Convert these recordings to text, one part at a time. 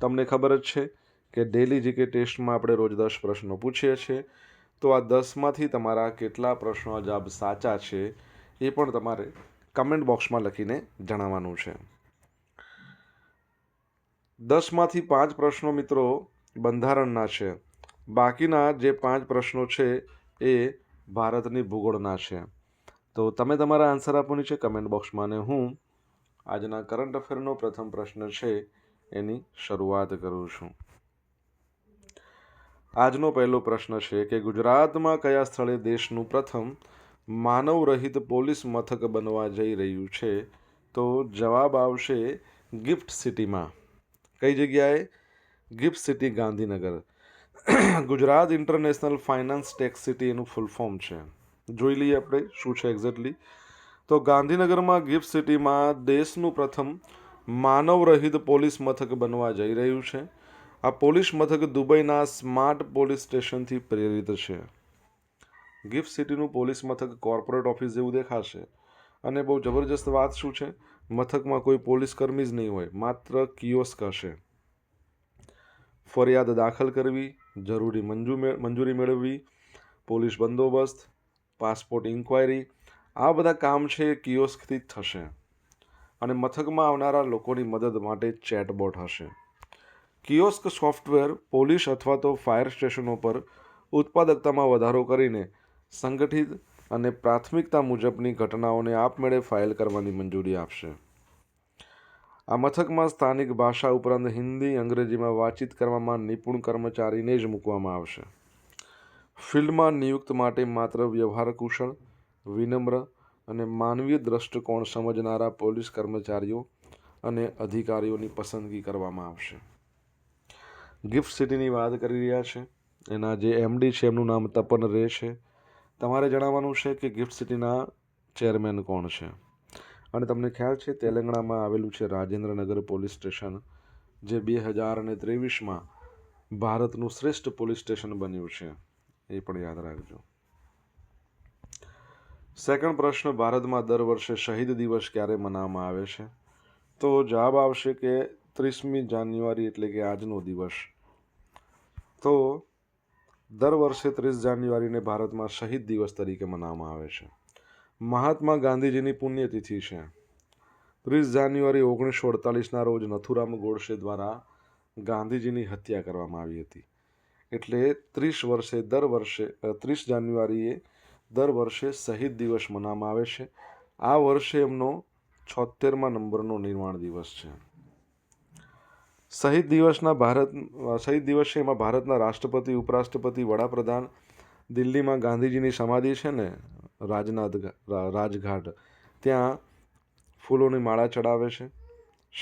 તમને ખબર જ છે કે ડેલી જીકે ટેસ્ટમાં આપણે રોજ દસ પ્રશ્નો પૂછીએ છીએ, તો આ દસમાંથી તમારા કેટલા પ્રશ્નો જવાબ સાચા છે એ પણ તમારે કમેન્ટ બોક્સમાં લખીને જણાવવાનું છે. દસમાંથી પાંચ પ્રશ્નો મિત્રો બંધારણના છે. બાકીના જે પાંચ પ્રશ્નો છે એ ભારતની ભૂગોળના છે. તો તમે તમારા આન્સર આપવાની છે કમેન્ટ બોક્સમાં અને હું આજના કરંટ અફેરનો પ્રથમ પ્રશ્ન છે એની શરૂઆત કરું છું. આજનો પહેલો પ્રશ્ન છે કે ગુજરાતમાં કયા સ્થળે દેશનું પ્રથમ માનવ રહિત પોલીસ મથક બનવા જઈ રહ્યું છે? તો જવાબ આવશે ગિફ્ટ સિટીમાં. કઈ જગ્યાએ? Gift city Gandhinagar. Gujarat international finance tax city એનું ફૂલ ફોર્મ છે. જોઈ લઈએ આપણે શું છે એક્ઝેક્ટલી તો ગાંધીનગરમાં ગિફ્ટ સિટીમાં દેશનું પ્રથમ માનવ રહિત પોલીસ મથક બનવા જઈ રહ્યું છે. આ પોલીસ મથક દુબઈના સ્માર્ટ પોલીસ સ્ટેશનથી પ્રેરિત છે. ગિફ્ટ સિટીનું પોલીસ મથક કોર્પોરેટ ઓફિસ જેવું દેખાશે. અને બહુ જબરજસ્ત વાત શું છે? મથકમાં કોઈ પોલીસ કર્મી જ નહીં હોય, માત્ર કિયોસ્ક હશે. ફરિયાદ દાખલ કરવી, જરૂરી મંજૂરી મેળવવી, પોલીસ બંદોબસ્ત, પાસપોર્ટ ઇન્ક્વાયરી, આ બધા કામ છે કિયોસ્કથી જ થશે. અને મથકમાં આવનારા લોકોની મદદ માટે ચેટબોટ હશે. કિયોસ્ક સોફ્ટવેર, પોલીસ અથવા તો ફાયર સ્ટેશનો પર ઉત્પાદકતામાં વધારો કરીને સંગઠિત અને પ્રાથમિકતા મુજબની ઘટનાઓને આપમેળે ફાઇલ કરવાની મંજૂરી આપશે. આ મથકમાં સ્થાનિક ભાષા ઉપરાંત હિન્દી, અંગ્રેજીમાં વાતચીત કરવામાં નિપુણ કર્મચારીને જ મૂકવામાં આવશે. ફિલ્ડમાં નિયુક્ત માટે માત્ર વ્યવહાર કુશળ વિનમ્ર અને માનવીય દ્રષ્ટિકોણ સમજનારા પોલીસ કર્મચારીઓ અને અધિકારીઓની પસંદગી કરવામાં આવશે. ગિફ્ટ સિટીની વાત કરી રહ્યા છે. એના જે એમડી છે, એમનું નામ તપન રે છે. તમારે જણાવવાનું છે કે ગિફ્ટ સિટીના ચેરમેન કોણ છે? અને તમને ખ્યાલ છે, તેલંગાણામાં આવેલું છે રાજેન્દ્રનગર પોલીસ સ્ટેશન, જે બે હજાર અને ત્રેવીસમાં ભારતનું શ્રેષ્ઠ પોલીસ સ્ટેશન બન્યું છે. એ પણ યાદ રાખજો. સેકન્ડ પ્રશ્ન, ભારતમાં દર વર્ષે શહીદ દિવસ ક્યારે મનાવવામાં આવે છે? તો જવાબ આવશે કે ત્રીસમી જાન્યુઆરી એટલે કે આજનો દિવસ. તો દર વર્ષે ત્રીસ જાન્યુઆરીને ભારતમાં શહીદ દિવસ તરીકે મનાવવામાં આવે છે. મહાત્મા ગાંધીજીની પુણ્યતિથિ છે. ત્રીસ જાન્યુઆરી ઓગણીસો અડતાલીસના રોજ નથુરામ ગોડસે દ્વારા ગાંધીજીની હત્યા કરવામાં આવી હતી. એટલે ત્રીસ વર્ષે દર વર્ષે ત્રીસ જાન્યુઆરીએ દર વર્ષે શહીદ દિવસ મનાવવામાં આવે છે. આ વર્ષે એમનો છોતેરમાં નંબરનો નિર્માણ દિવસ છે. શહીદ દિવસના ભારત, શહીદ દિવસે એમાં ભારતના રાષ્ટ્રપતિ, ઉપરાષ્ટ્રપતિ, વડાપ્રધાન, દિલ્હીમાં ગાંધીજીની સમાધિ છે ને, રાજનાથ રાજઘાટ. ત્યાં ફૂલોની માળા ચડાવે છે.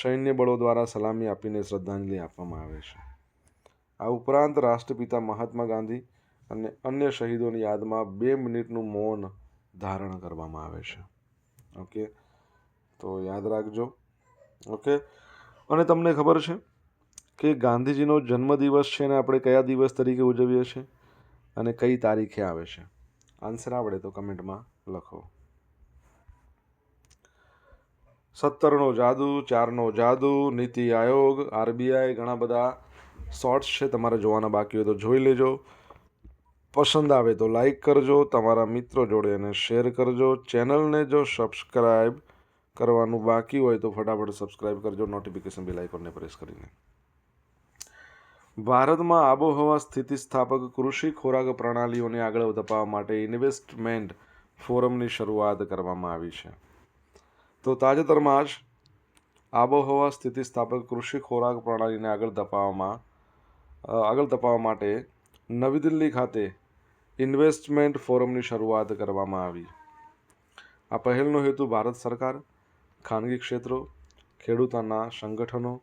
સૈન્ય બળો દ્વારા સલામી આપીને શ્રદ્ધાંજલિ આપવામાં આવે છે. આ ઉપરાંત રાષ્ટ્રપિતા મહાત્મા ગાંધી અને અન્ય શહીદોની યાદમાં બે મિનિટનું મૌન ધારણ કરવામાં આવે છે. ઓકે? તો યાદ રાખજો. ઓકે? અને તમને ખબર છે કે ગાંધીજીનો જન્મદિવસ છે ને આપણે કયા દિવસ તરીકે ઉજવીએ છીએ અને કઈ તારીખે આવે છે? આન્સર આવડે તો કમેન્ટમાં લખો. સત્તરનો જાદુ, ચારનો જાદુ, નીતિ આયોગ, આરબીઆઈ, ઘણા બધા શોર્ટ્સ છે, તમારે જોવાના બાકી હોય તો જોઈ લેજો. પસંદ આવે તો લાઈક કરજો, તમારા મિત્રો જોડે એને શેર કરજો. ચેનલને જો સબસ્ક્રાઈબ કરવાનું બાકી હોય તો ફટાફટ સબસ્ક્રાઈબ કરજો નોટિફિકેશન બિલ આઇકોનને પ્રેસ કરીને. ભારતમાં આબોહવા સ્થિતિસ્થાપક કૃષિ ખોરાક પ્રણાલીઓને આગળ ધપાવવા માટે ઇન્વેસ્ટમેન્ટ ફોરમની શરૂઆત કરવામાં આવી છે. તો તાજેતરમાં જ આબોહવા સ્થિતિસ્થાપક કૃષિ ખોરાક પ્રણાલીને આગળ ધપાવવામાં આગળ ધપાવવા માટે નવી દિલ્હી ખાતે ઇન્વેસ્ટમેન્ટ ફોરમની શરૂઆત કરવામાં આવી. આ પહેલનો હેતુ ભારત સરકાર, ખાનગી ક્ષેત્રો, ખેડૂતોના સંગઠનો,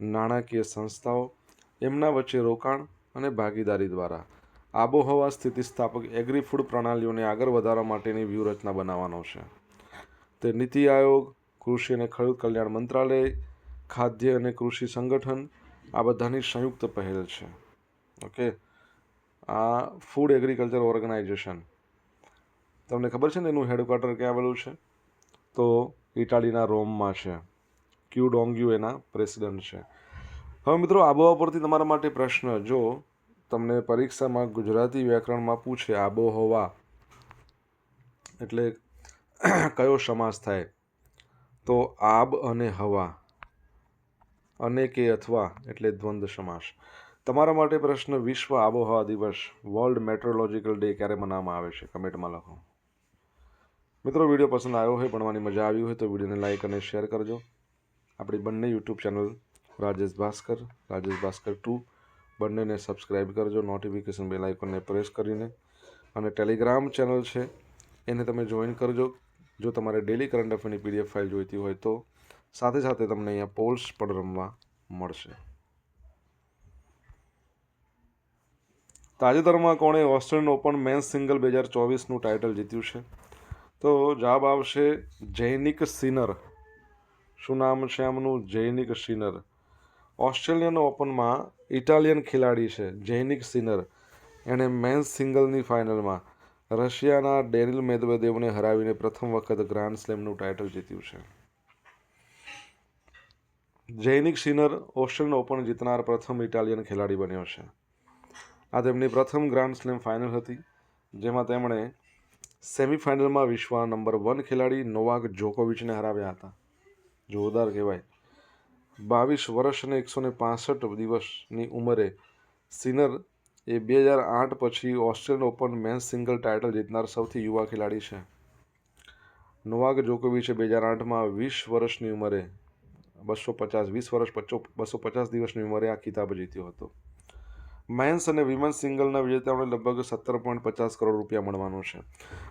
નાણાકીય સંસ્થાઓ, એમના વચ્ચે રોકાણ અને ભાગીદારી દ્વારા. આબોહવા સ્થિતિસ્થાપક એગ્રી ફૂડ પ્રણાલીઓને આગળ વધારવા માટેની વ્યૂહરચના બનાવવાનો છે. તે નીતિ આયોગ, કૃષિ અને ખેડૂત કલ્યાણ મંત્રાલય, ખાદ્ય અને કૃષિ સંગઠન આ બધાની સંયુક્ત પહેલ છે. ઓકે? આ ફૂડ એગ્રીકલ્ચર ઓર્ગેનાઇઝેશન તમને ખબર છે ને એનું હેડક્વાર્ટર ક્યાં આવેલું છે? તો ઇટાલીના રોમમાં છે. ક્યુ ડોંગ્યુ એના પ્રેસિડન્ટ છે. હવે મિત્રો, આબોહવા પરથી તમારા માટે પ્રશ્ન, જો તમને પરીક્ષામાં ગુજરાતી વ્યાકરણમાં પૂછે આબોહવા, એટલે કયો સમાસ થાય? તો આબ અને હવા. અને કે અથવા, એટલે દ્વંદ્વ સમાસ. તમારા માટે પ્રશ્ન વિશ્વ આબોહવા દિવસ વર્લ્ડ મેટ્રોલોજિકલ ડે ક્યારે મનાવવામાં આવે છે? કમેન્ટમાં લખો. મિત્રો, વીડિયો પસંદ આવ્યો હોય, ભણવાની મજા આવી હોય, તો વિડીયોને લાઇક અને શેર કરજો. આપણી બંને YouTube channel Rajesh Bhaskar Rajesh Bhaskar two, બંનેને સબસ્ક્રાઈબ કરજો, નોટિફિકેશન બેલ આઇકોનને પ્રેસ કરીને. અને ટેલિગ્રામ ચેનલ છે, એને તમે જોઈન કરજો. જો તમારે ડેલી કરંટ અફેરની પીડીએફ ફાઇલ જોઈતી હોય તો સાથે સાથે તમને અહીંયા પોલ્સ પણ રમવા મળશે. તાજેતરમાં કોણે ઓસ્ટ્રેલિયન ઓપન મેન્સ સિંગલ બે હજાર ચોવીસનું ટાઇટલ જીત્યું છે? તો જવાબ આવશે જૈનિક સિનર. શું નામ છે આમનું? Jannik Sinner. ઓસ્ટ્રેલિયન ઓપનમાં ઇટાલિયન ખેલાડી છે જૈનિક સિનર. એણે મેન્સ સિંગલની ફાઇનલમાં રશિયાના ડેનિલ મેદવેદેવને હરાવીને પ્રથમ વખત ગ્રાન્ડ સ્લેમનું ટાઇટલ જીત્યું છે. જૈનિક સિનર ઓસ્ટ્રેલિયન ઓપન જીતનાર પ્રથમ ઇટાલિયન ખેલાડી બન્યો છે. આ તેમની પ્રથમ ગ્રાન્ડ સ્લેમ ફાઇનલ હતી, જેમાં તેમણે સેમિફાઇનલમાં વિશ્વના નંબર વન ખેલાડી નોવાક જોકોવિચને હરાવ્યા હતા. જોરદાર કહેવાય. બાવીસ વર્ષ અને એકસો ને પાસઠ દિવસની ઉંમરે સિનર એ બે હજાર આઠ પછી Australian open men's single title જીતનાર સૌથી યુવા ખેલાડી છે. નોવાક જોકોવિચે બે હજાર આઠમાં વીસ વર્ષની ઉંમરે, બસો પચાસ, વીસ વર્ષ, પચો, બસો પચાસ દિવસની ઉંમરે આ ખિતાબ જીત્યો હતો. મેન્સ અને વિમન્સ સિંગલના વિજેતાઓને લગભગ સત્તર પોઈન્ટ પચાસ કરોડ રૂપિયા મળવાનો છે.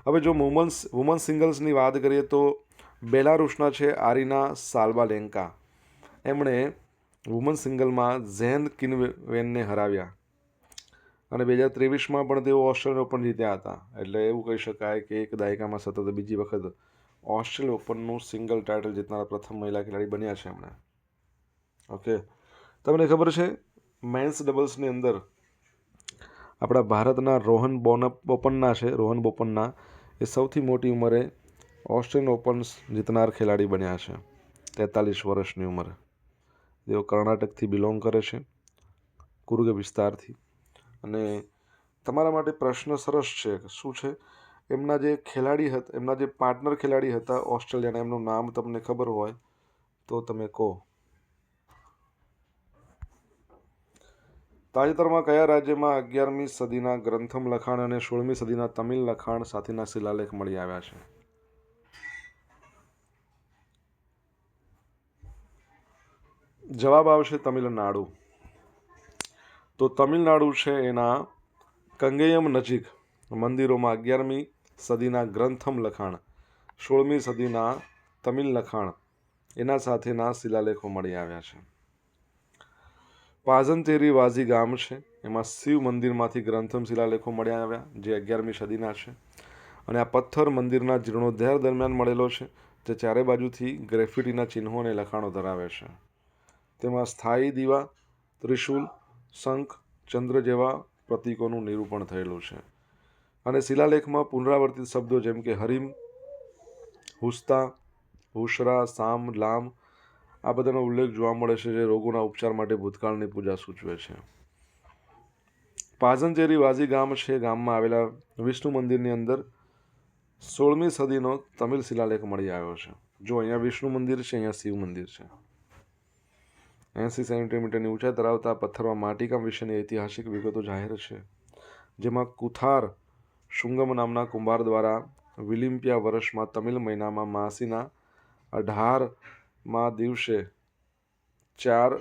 હવે જો વુમન્સ વુમન્સ સિંગલ્સની વાત કરીએ તો બેલારુસના છે આરીના સાલ્બાલેન્કા એમણે વુમન સિંગલમાં ઝેન કિનવેનને હરાવ્યા. અને બે હજાર ત્રેવીસમાં પણ તેઓ ઓસ્ટ્રેલિયન ઓપન જીત્યા હતા. એટલે એવું કહી શકાય કે એક દાયકામાં સતત બીજી વખત ઓસ્ટ્રેલિયન ઓપનનું સિંગલ ટાઇટલ જીતનારા પ્રથમ મહિલા ખેલાડી બન્યા છે એમણે. ઓકે. તમને ખબર છે મેન્સ ડબલ્સની અંદર આપણા ભારતના રોહન બોન બોપન્ના છે. રોહન બોપન્ના એ સૌથી મોટી ઉંમરે ઓસ્ટ્રેલિયન ઓપન્સ જીતનાર ખેલાડી બન્યા છે. તેતાલીસ વર્ષની ઉંમરે. તેઓ કર્ણાટકથી બિલોંગ કરે છે, કુર્ગ વિસ્તારથી. અને તમારા માટે પ્રશ્ન સરસ છે શું છે? એમના જે ખેલાડી હતા એમના જે પાર્ટનર ખેલાડી હતા ઓસ્ટ્રેલિયાના, એમનું નામ તમને ખબર હોય તો તમે કહો. તાજેતરમાં કયા રાજ્યમાં અગિયારમી સદીના ગ્રંથમ લખાણ અને સોળમી સદીના તમિલ લખાણ સાથેના શિલાલેખ મળી આવ્યા છે? જવાબ આવશે તમિલનાડુ. તો તમિલનાડુ છે એના કંગેયમ નજીક મંદિરોમાં અગિયારમી સદીના ગ્રંથમ લખાણ, સોળમી સદીના તમિલ લખાણ એના સાથેના શિલાલેખો મળી આવ્યા છે. પાજનતેરી વાજી ગામ છે. એમાં શિવ મંદિરમાંથી ગ્રંથમ શિલાલેખો મળ્યા આવ્યા, જે અગિયારમી સદીના છે. અને આ પથ્થર મંદિરના જીર્ણોદ્ધાર દરમિયાન મળેલો છે, જે ચારે બાજુથી ગ્રેફિટીના ચિહ્નો અને લખાણો ધરાવે છે. તેમાં સ્થાયી દીવા, ત્રિશુલ, શંખ, ચંદ્ર જેવા પ્રતીકોનું નિરૂપણ થયેલું છે. અને શિલાલેખમાં પુનરાવર્તિત શબ્દો જેમ કે હરિમ, હુસ્તા, હુશરા, સામ, લામ આ બધાનો ઉલ્લેખ જોવા મળે છે જે રોગોના ઉપચાર માટે ભૂતકાળની પૂજા સૂચવે છે. પાઝનચેરી વાજી ગામ છે. ગામમાં આવેલા વિષ્ણુ મંદિરની અંદર સોળમી સદીનો તમિલ શિલાલેખ મળી આવ્યો છે. જો અહીંયા વિષ્ણુ મંદિર છે, અહીંયા શિવ મંદિર છે. એંસી સેન્ટીમીટરની ઊંચાઈ ધરાવતા પથ્થરમાં માટીકામ વિશેની ઐતિહાસિક વિગતો જાહેર છે. જેમાં કુથાર શુંગમ નામના કુંભાર દ્વારા વિલિમ્પિયા વર્ષમાં તમિલ મહિનામાં માસીના અઢારમાં દિવસે ચાર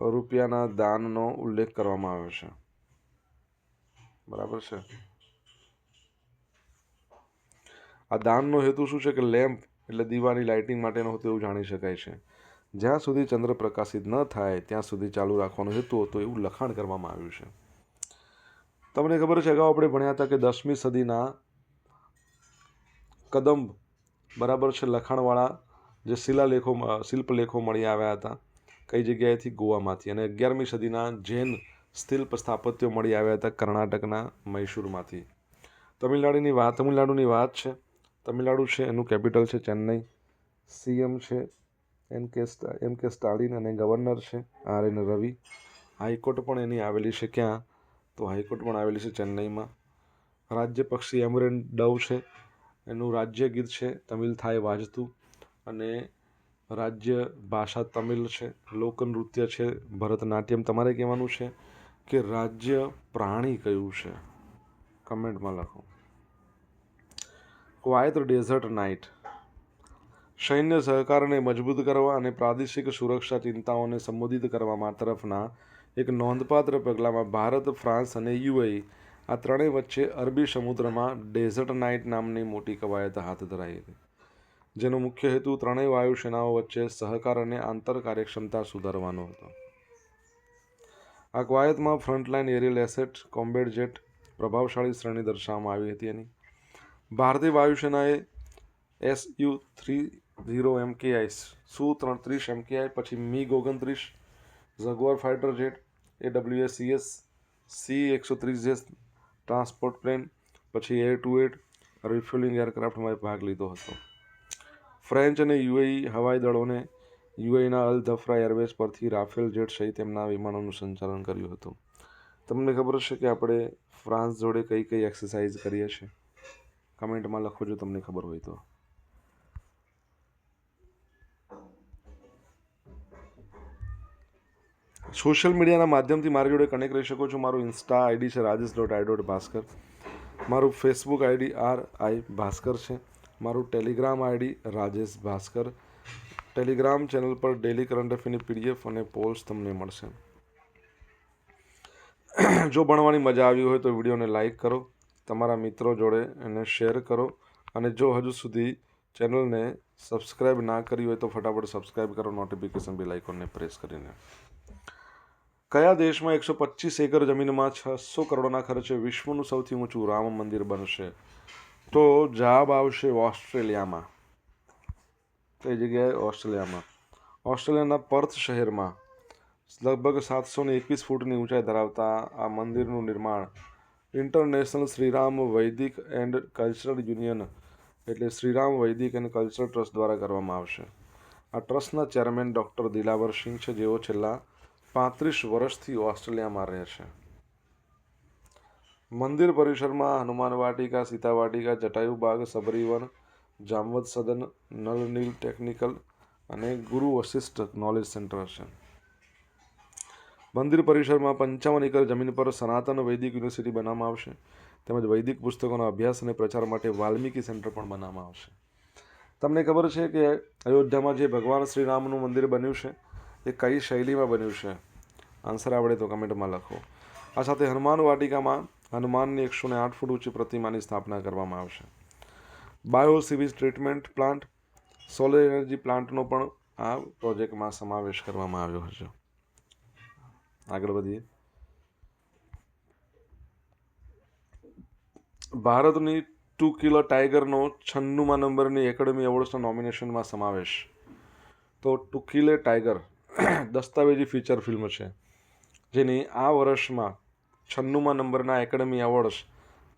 રૂપિયાના દાનનો ઉલ્લેખ કરવામાં આવ્યો છે. બરાબર છે? આ દાનનો હેતુ શું છે કે લેમ્પ એટલે દીવાની લાઇટિંગ માટેનો હતો એવું જાણી શકાય છે. જ્યાં સુધી ચંદ્ર પ્રકાશિત ન થાય, ત્યાં સુધી ચાલુ રાખવાનો હેતુ હતો એવું લખાણ કરવામાં આવ્યું છે. તમને ખબર છે, અગાઉ આપણે ભણ્યા હતા કે દસમી સદીના કદંબ બરાબર છે, લખાણવાળા જે શિલાલેખો શિલ્પલેખો મળી આવ્યા હતા, કઈ જગ્યાએથી ગોવામાંથી અને અગિયારમી સદીના જૈન શિલ્પ સ્થાપત્યો મળી આવ્યા હતા કર્ણાટકના મૈસૂરમાંથી. તમિલનાડુની વાત તમિલનાડુની વાત છે. તમિલનાડુ છે, એનું કેપિટલ છે ચેન્નઈ. સીએમ છે એન કે એમ કે સ્ટાલિન અને ગવર્નર છે આર એન રવિ. હાઈકોર્ટ પણ એની આવેલી છે ક્યાં? તો હાઈકોર્ટ પણ આવેલી છે ચેન્નઈમાં. રાજ્ય પક્ષી એમરેન ડવ છે. એનું રાજ્ય ગીત છે તમિલ થાય વાજતું. અને રાજ્ય ભાષા તમિલ છે, લોકનૃત્ય છે, ભરતનાટ્યમ. તમારે કહેવાનું છે કે રાજ્ય પ્રાણી કયું છે? કમેન્ટમાં લખો. ક્વાયત ડેઝર્ટ નાઇટ. સૈન્ય સહકારને મજબૂત કરવા અને પ્રાદેશિક સુરક્ષા ચિંતાઓને સંબોધિત કરવામાં તરફના એક નોંધપાત્ર પગલામાં ભારત ફ્રાન્સ અને યુએઈ આ ત્રણેય વચ્ચે અરબી સમુદ્રમાં ડેઝર્ટ નાઇટ નામની મોટી કવાયત હાથ ધરાઈ હતી. જેનો મુખ્ય હેતુ ત્રણેય વાયુસેનાઓ વચ્ચે સહકાર અને આંતર કાર્યક્ષમતા સુધારવાનો હતો. આ કવાયતમાં frontline aerial asset combat jet પ્રભાવશાળી શ્રેણી દર્શાવવામાં આવી હતી એની. ભારતીય વાયુસેનાએ S U three zero MKI Su ત્રીસ એમકેઆઈ પછી મી ઓગણત્રીસ, Jaguar fighter jet, A WACS C એકસો ત્રીસ જેસ ટ્રાન્સપોર્ટ પ્લેન, પછી એર ટુ એટ રિફ્યુલિંગ એરક્રાફ્ટમાં ભાગ લીધો હતો. ફ્રેન્ચ અને યુએઈ હવાઈ દળોને યુએઈના અલ ધફરા એરવેઝ પરથી રાફેલ જેટ સહિત તેમના વિમાનોનું સંચાલન કર્યું હતું. તમને ખબર છે કે આપણે ફ્રાન્સ જોડે કઈ કઈ એક્સરસાઇઝ કરીએ છીએ? કમેન્ટમાં લખો જો તમને ખબર હોય તો. સોશિયલ મીડિયાના માધ્યમથી મારી જોડે કનેક્ટ રહી શકો છો. મારું ઇન્સ્ટા આઈડી છે Rajesh dot I dot Bhaskar. મારું Facebook ID R I Bhaskar છે. મારું Telegram ID Rajesh Bhaskar. Telegram channel પર ડેલી કરંટ અફેરની પીડીએફ અને પોલ્સ તમને મળશે. જો ભણવાની મજા આવી હોય તો વિડીયોને લાઈક કરો, તમારા મિત્રો જોડે એને શેર કરો અને જો હજુ સુધી ચેનલને સબસ્ક્રાઈબ ના કરી હોય તો ફટાફટ સબસ્ક્રાઈબ કરો, નોટિફિકેશન બી આઇકોનને પ્રેસ કરીને. કયા દેશમાં એકસો પચીસ એકર જમીનમાં છસો કરોડના ખર્ચે વિશ્વનું સૌથી ઊંચું રામ મંદિર બનશે? તો જવાબ આવશે ઓસ્ટ્રેલિયામાં. કઈ જગ્યાએ? ઓસ્ટ્રેલિયામાં. ઓસ્ટ્રેલિયાના પર્થ શહેરમાં. લગભગ સાતસો ને એકવીસ ફૂટની ઊંચાઈ ધરાવતા આ મંદિરનું નિર્માણ ઇન્ટરનેશનલ શ્રીરામ વૈદિક એન્ડ કલ્ચરલ યુનિયન એટલે શ્રીરામ વૈદિક એન્ડ કલ્ચરલ ટ્રસ્ટ દ્વારા કરવામાં આવશે. આ ટ્રસ્ટના ચેરમેન ડૉક્ટર દિલાવર સિંહ છે. જેઓ છેલ્લા પાંત્રીસ વર્ષથી ઓસ્ટ્રેલિયામાં રહે છે. મંદિર પરિસરમાં હનુમાન વાટિકા, સીતા વાટિકા, જટાયુ બાગ, સબરીવન જામવત સદન નલનીલ ટેકનિકલ અને ગુરુ વશિષ્ઠ નોલેજ સેન્ટર છે મંદિર પરિસરમાં પંચાવન એકર જમીન પર સનાતન વૈદિક યુનિવર્સિટી બનાવવામાં આવશે. તેમજ વૈદિક પુસ્તકોના અભ્યાસ અને પ્રચાર માટે વાલ્મીકી સેન્ટર પણ બનાવવામાં આવશે. તમને ખબર છે કે અયોધ્યામાં જે ભગવાન શ્રીરામનું મંદિર બન્યું છે, એ કઈ શૈલીમાં બન્યું છે? આન્સર આવડે તો કમેન્ટમાં લખો. આ સાથે હનુમાન વાટિકામાં હનુમાનની એકસો ને આઠ ફૂટ ઊંચી પ્રતિમાની સ્થાપના કરવામાં આવશે. Bio sewage treatment plant, solar energy પ્લાન્ટનો પણ આ પ્રોજેક્ટમાં સમાવેશ કરવામાં આવ્યો હશે. આગળ વધીએ. ભારતની ટુ કિલો ટાઈગરનો છન્નુમાં નંબરની એકેડમી એવોર્ડ્સના નોમિનેશનમાં સમાવેશ. તો ટુ કિલે ટાઈગર દસ્તાવેજી ફીચર ફિલ્મ છે, જેની આ વર્ષમાં છન્નુંમાં નંબરના એકેડમી એવોર્ડ્સ.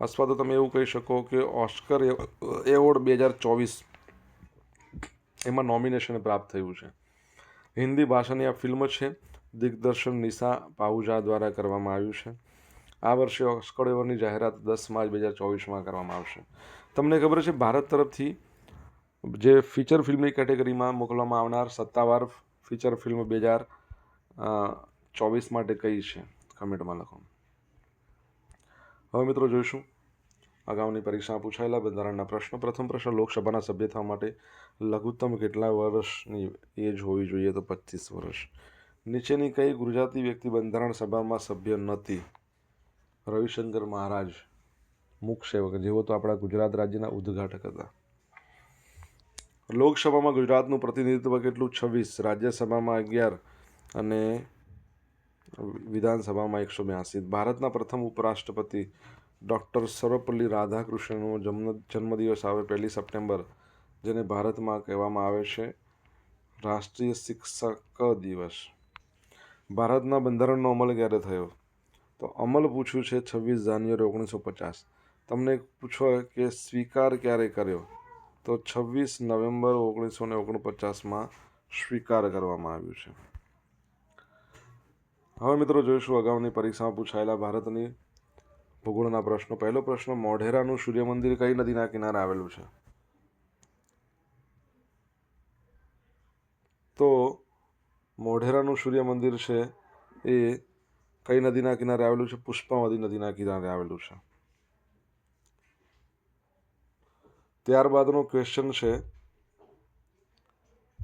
અથવા તો તમે એવું કહી શકો કે ઓસ્કર એવોર્ડ બે હજાર ચોવીસ એમાં નોમિનેશન પ્રાપ્ત થયું છે. હિન્દી ભાષાની આ ફિલ્મ છે, દિગ્દર્શન નિશા પાહુજા દ્વારા કરવામાં આવ્યું છે. આ વર્ષે ઓસ્કર એવોર્ડની જાહેરાત દસ માર્ચ બે હજાર ચોવીસમાં કરવામાં આવશે. તમને ખબર છે, ભારત તરફથી જે ફીચર ફિલ્મની કેટેગરીમાં મોકલવામાં આવનાર સત્તાવાર ફીચર ફિલ્મ બે હજાર ચોવીસ માટે કઈ છે? કમેન્ટમાં લખો. હવે મિત્રો જોઈશું. અગાઉની પરીક્ષામાં પૂછાયેલા બંધારણના પ્રશ્નો. પ્રથમ પ્રશ્ન, લોકસભાના સભ્ય થવા માટે લઘુત્તમ કેટલા વર્ષની એજ હોવી જોઈએ? તો પચીસ વર્ષ. નીચેની કઈ ગુજરાતી વ્યક્તિ બંધારણ સભામાં સભ્ય નથી? રવિશંકર મહારાજ, મુખ સેવક, જેઓ તો આપણા ગુજરાત રાજ્યના ઉદ્ઘાટક હતા. લોકસભામાં ગુજરાતનું પ્રતિનિધિત્વ કેટલું? છવ્વીસ. રાજ્યસભામાં અગિયાર અને વિધાનસભામાં એકસો બ્યાસી. ભારતના પ્રથમ ઉપરાષ્ટ્રપતિ ડૉક્ટર સર્વપલ્લી રાધાકૃષ્ણનો જન્મ, જન્મદિવસ આવે પહેલી સપ્ટેમ્બર, જેને ભારતમાં કહેવામાં આવે છે રાષ્ટ્રીય શિક્ષક દિવસ. ભારતના બંધારણનો અમલ ક્યારે થયો? તો અમલ પૂછ્યું છે છવ્વીસ જાન્યુઆરી ઓગણીસો પચાસ. તમને પૂછો કે સ્વીકાર ક્યારે કર્યો? તો છવ્વીસ નવેમ્બર ઓગણીસો ને ઓગણપચાસમાં સ્વીકાર કરવામાં આવ્યું છે. હવે મિત્રો જોઈશું અગાઉની પરીક્ષામાં પૂછાયેલા ભારતની ભૂગોળના પ્રશ્નો. પહેલો પ્રશ્ન, મોઢેરાનું સૂર્ય મંદિર કઈ નદીના કિનારે આવેલું છે? તો મોઢેરાનું સૂર્ય મંદિર છે એ કઈ નદીના કિનારે આવેલું છે? પુષ્પાવતી નદીના કિનારે આવેલું છે. ત્યારબાદનો ક્વેશ્ચન છે,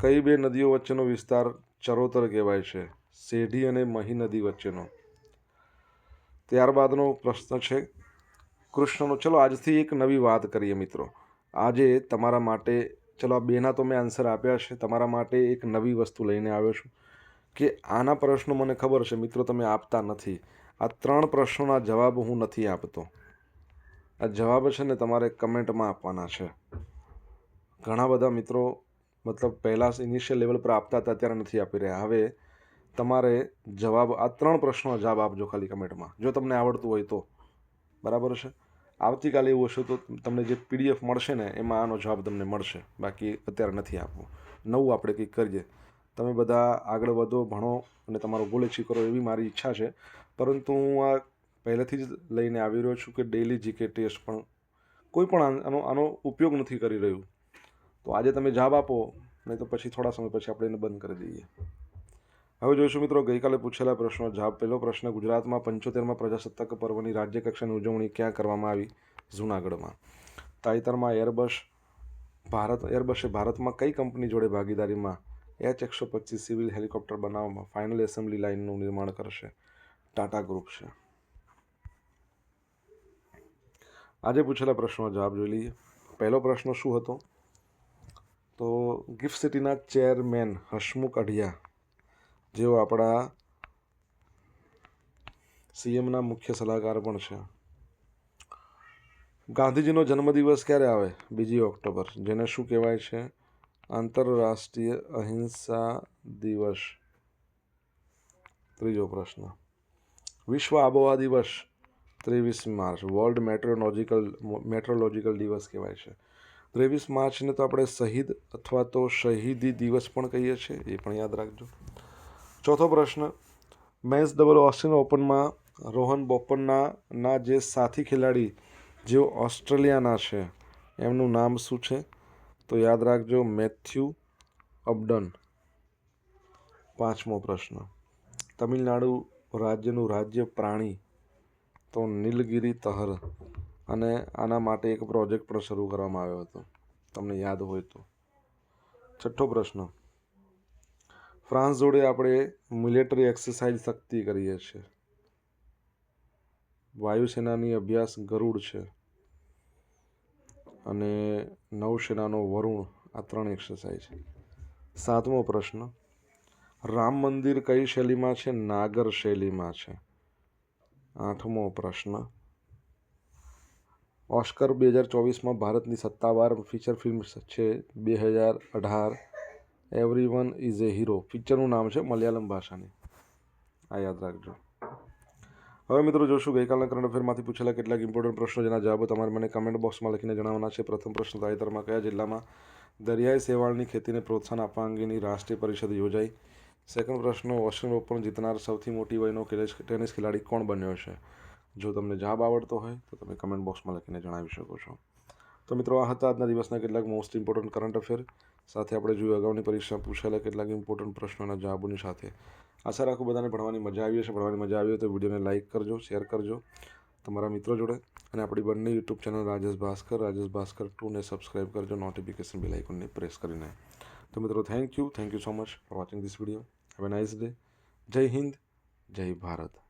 કઈ બે નદીઓ વચ્ચેનો વિસ્તાર ચરોતર કહેવાય છે? સેઢી અને મહી નદી વચ્ચેનો. ત્યારબાદનો પ્રશ્ન છે કૃષ્ણનો. ચલો આજથી એક નવી વાત કરીએ મિત્રો. આજે તમારા માટે, ચલો આ બેના તો મેં આન્સર આપ્યા છે, તમારા માટે એક નવી વસ્તુ લઈને આવ્યો છું કે આના પ્રશ્નો મને ખબર છે, મિત્રો તમે આપતા નથી. આ ત્રણ પ્રશ્નોના જવાબ હું નથી આપતો. આ જવાબ છે ને તમારે કમેન્ટમાં આપવાના છે. ઘણા બધા મિત્રો, મતલબ પહેલાં ઇનિશિયલ લેવલ પર આપતા હતા, અત્યારે નથી આપી રહ્યા. હવે તમારે જવાબ, આ ત્રણ પ્રશ્નો જવાબ આપજો ખાલી કમેન્ટમાં. જો તમને આવડતું હોય તો. બરાબર છે આવતીકાલે એવું હશે તો તમને જે પીડીએફ મળશે ને, એમાં આનો જવાબ તમને મળશે. બાકી અત્યારે નથી આપવું. નવું આપણે કંઈક કરીએ. તમે બધા આગળ વધો, ભણો અને તમારો ગોલ અચીવ કરો એવી મારી ઈચ્છા છે. પરંતુ હું આ પહેલેથી જ લઈને આવી રહ્યો છું કે ડેઇલી જીકે ટેસ્ટ પણ કોઈ પણ આનો આનો ઉપયોગ નથી કરી રહ્યું. તો આજે તમે જવાબ આપો, નહીં તો પછી થોડા સમય પછી આપણે એને બંધ કરી દઈએ. હવે જોઈશું મિત્રો, ગઈકાલે પૂછેલા પ્રશ્નો. જવાબ પહેલો પ્રશ્ન, ગુજરાતમાં પંચોતેરમાં પ્રજાસત્તાક પર્વની રાજ્ય કક્ષાની ઉજવણી ક્યાં કરવામાં આવી? જૂનાગઢમાં. તાજેતરમાં એરબસ ભારત, એરબસે ભારતમાં કઈ કંપની જોડે ભાગીદારીમાં એચ એકસો પચીસ સિવિલ હેલિકોપ્ટર બનાવવામાં ફાઇનલ એસેમ્બલી લાઇનનું નિર્માણ કરશે? ટાટા ગ્રુપ છે. આજે પૂછેલા પ્રશ્નો જવાબ જોઈ લઈએ. પહેલો પ્રશ્ન શું હતો? તો ગિફ્ટ સિટીના ચેરમેન હસમુખ અઢિયા જેઓ આપણા સીએમના મુખ્ય સલાહકાર પણ છે. ગાંધીજીનો જન્મદિવસ ક્યારે આવે? બીજી ઓક્ટોબર. જેને શું કહેવાય છે? આંતરરાષ્ટ્રીય અહિંસા દિવસ. ત્રીજો પ્રશ્ન. વિશ્વ આબોહવા દિવસ, ત્રેવીસ માર્ચ. વર્લ્ડ મેટ્રોલોજીકલ, મેટ્રોલોજિકલ દિવસ કહેવાય છે. ત્રેવીસ માર્ચને તો આપણે શહીદ અથવા તો શહીદી દિવસ પણ કહીએ છીએ, એ પણ યાદ રાખજો. ચોથો પ્રશ્ન, મેન્સ ડબલ ઓસ્ટ્રેલિયન ઓપનમાં રોહન બોપન્ના ના જે સાથી ખેલાડી, જેઓ ઓસ્ટ્રેલિયાના છે, એમનું નામ શું છે? તો યાદ રાખજો, મેથ્યુ અબડન. પાંચમો પ્રશ્ન, તમિલનાડુ રાજ્યનું રાજ્ય પ્રાણી, તો નીલગિરી તહર. અને આના માટે એક પ્રોજેક્ટ પણ શરૂ કરવામાં આવ્યો હતો. તમને યાદ હોય તો. છઠ્ઠો પ્રશ્ન ફ્રાન્સ જોડે આપણે મિલિટરી એક્સરસાઇઝ શક્તિ કરીએ છીએ. વાયુસેનાની અભ્યાસ ગરુડ છે અને નૌસેનાનો વરુણ આ ત્રણ એક્સરસાઇઝ સાતમો પ્રશ્ન, રામ મંદિર કઈ શૈલીમાં છે? નાગર શૈલીમાં છે. આઠમો પ્રશ્ન, ઓસ્કર બે હજાર ચોવીસમાં ભારતની સત્તાવાર ફીચર ફિલ્મ છે બે હજાર અઢાર every one is a hero પિક્ચરનું નામ છે મલયાલમ ભાષાની. આ યાદ રાખજો. હવે મિત્રો જોશું, ગઈકાલના કરંટ અફેરમાંથી પૂછેલા કેટલાક ઇમ્પોર્ટન્ટ પ્રશ્નો જેના જવાબો તમારે મને કમેન્ટ બોક્સમાં લખીને જણાવવાના છે. પ્રથમ પ્રશ્ન, તાજેતરમાં કયા જિલ્લામાં દરિયાઈ શેવાળની ખેતીને પ્રોત્સાહન આપવા અંગેની રાષ્ટ્રીય પરિષદ યોજાઈ? સેકન્ડ પ્રશ્ન ઓશન ઓપન જીતનાર સૌથી મોટી વયનો ટેનિસ ખેલાડી કોણ બન્યો છે? જો તમને જવાબ આવડતો હોય, તો તમે કમેન્ટ બોક્સમાં લખીને જણાવી શકો છો. તો મિત્રો, આ હતા આજના દિવસના કેટલાક મોસ્ટ ઇમ્પોર્ટન્ટ કરંટ અફેર સાથે આપણે જોયું અગાઉની પરીક્ષા પૂછાયેલા કેટલાક ઇમ્પોર્ટન્ટ પ્રશ્નોના જવાબોની સાથે. આશા રાખું બધાને ભણવાની મજા આવી હશે. ભણવાની મજા આવી હોય તો વિડીયોને લાઇક કરજો શેર કરજો. તમારા મિત્રો જોડે. અને આપણી બંને યુટ્યુબ ચેનલ રાજેશ ભાસ્કર રાજેશ ભાસ્કર ટુને સબસ્ક્રાઇબ કરજો. નોટિફિકેશન બેલ આઇકોનને પ્રેસ કરીને. તો મિત્રો thank you thank you so much for watching this video have a nice day જય હિન્દ. જય ભારત.